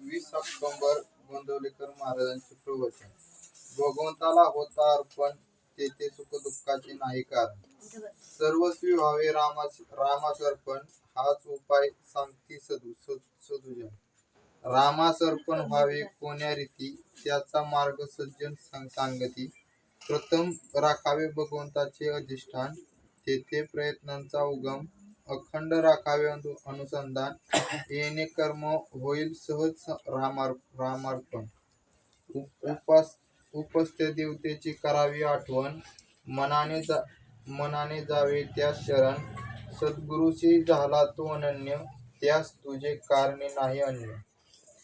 वीस ऑक्टोबर गोंदवलेकर महाराजांचे प्रवचन. भगवंताला होता अर्पण तेथे सुखदुःखाचे नाही कारण सर्वस्वी व्हावे रामास अर्पण हाच उपाय सांगती सदु सद- सदुजन. रामास अर्पण व्हावे कोण्या रीती त्याचा मार्ग सज्जन सांग- सांगती. प्रथम राखावे भगवंताचे अधिष्ठान तेथे प्रयत्नांचा उगम अखंड राखावे अनु- अनुसंधान येणे कर्म होईल सहज रामार रामार्पण. उप- उपास उपस्थित देवतेची करावी आठवण मनाने जा मनाने जावे त्या शरण सद्गुरुशी झाला तो अनन्य त्यास तुझे कारणे नाही अन्य.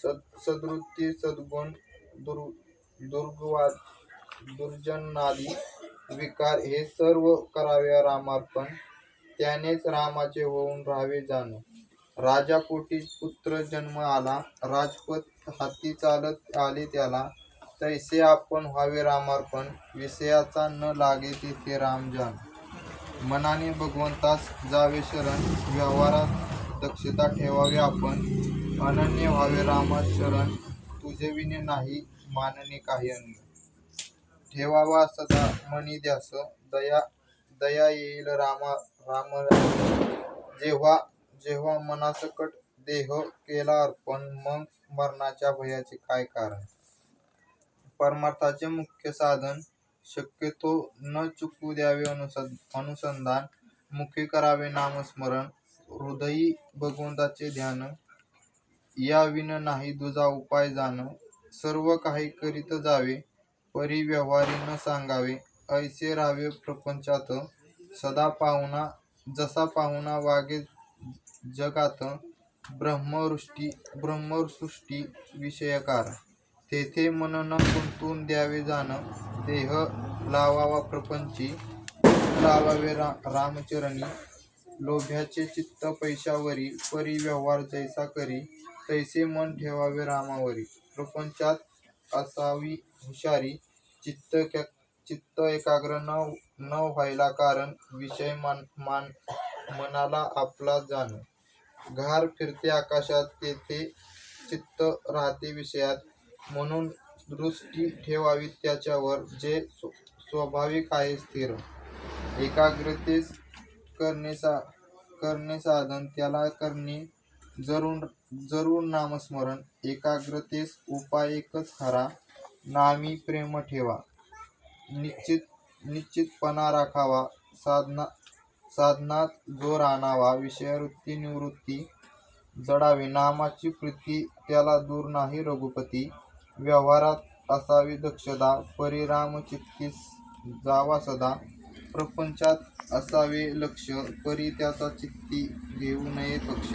सद सदवृत्ती सद्गुण दुर् दुर्गवाद दुर्जनादी विकार हे सर्व करावे रामार्पण त्यानेच रामाचे होऊन राहावे जाण. राजापोटी पुत्र जन्म आला. राजपत हाती चालत आले त्याला. तैसे आपण व्हावे रामार्पण. विषयाचा न लागे तिथे राम जाण मनाने भगवंतास जावे शरण. व्यवहारात दक्षता ठेवावी आपण. अनन्य व्हावे रामा शरण. तुझे विने नाही मानणे काही अन्य. ठेवावा सदा मनी द्यास. दया दया येईल रामा राम जेव्हा जेव्हा मनासकट देह केला अर्पण मग मरणाच्या भयाचे काय कारण? परमार्थाचे मुख्य साधन शक्यतो न चुकू द्यावे अनुसंधान मुखे करावे नामस्मरण हृदयी भगवंताचे ध्यान या विन नाही दुजा उपाय जाण सर्व काही करीत जावे परिव्यवहारी न सांगावे ऐसे राहावे प्रपंचात सदा पाहुणा जसा पाहुणा वागे जगात ब्रह्मवृष्टी ब्रह्मसृष्टी विषयकार. तेथे मन न गुंतून द्यावे जाण देह लावावा प्रपंची लावावे रा रामचरणी. लोभ्याचे चित्त पैशावरी परी व्यवहार जैसा करी तैसे मन ठेवावे रामावरी. प्रपंचात असावी हुशारी चित्त चित्त एकाग्र न न व्हायला कारण विषय मान मान मनाला आपला जाण. घार फिरते आकाशात तेथे चित्त राहते विषयात. म्हणून दृष्टी ठेवावी त्याच्यावर जे स्वाभाविक आहे स्थिर. एकाग्रतेस करणे सा करणे साधन त्याला करणे जरूर जरूर नामस्मरण. एकाग्रतेस उपाय एकच खरा. नामी प्रेम ठेवा. निश्चित निश्चितपणा राखावा. साधना साधनात जोर आणावा. विषयवृत्ती निवृत्ती जडावी. नामाची प्रीती त्याला दूर नाही रघुपती. व्यवहारात असावी दक्षता. परिराम चित्तीस जावा सदा. प्रपंचात असावे लक्ष परी त्याचा चित्ती घेऊ नये पक्ष.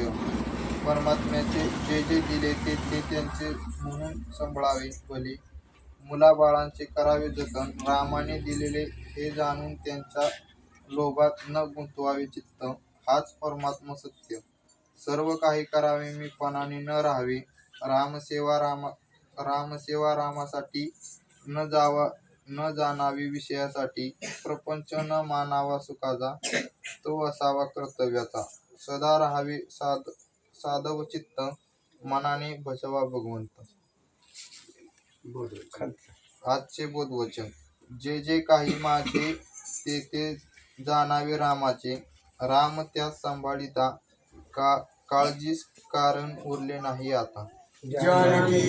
परमात्म्याचे जे जे दिले ते ते त्यांचे म्हणून सांभाळावे भले मुलाबाळांचे करावे जतन. रामाने दिलेले हे जाणून त्यांच्या लोभात न गुंतवावे चित्त. हाच परमात्म सत्य. सर्व काही करावे मी पणाने न राहावे. रामसेवा रामा रामसेवा रामासाठी न जावा न जाणावी विषयासाठी प्रपंच न मानावा सुखाचा तो असावा कर्तव्याचा. सदा राहावे साध साधव चित्त. मनाने भजवा भगवंत. आजचे बोधवचन. जे जे काही माझे ते ते जाणावे रामाचे. राम त्यास सांभाळिता. का काळजीस कारण उरले नाही आता. जानकी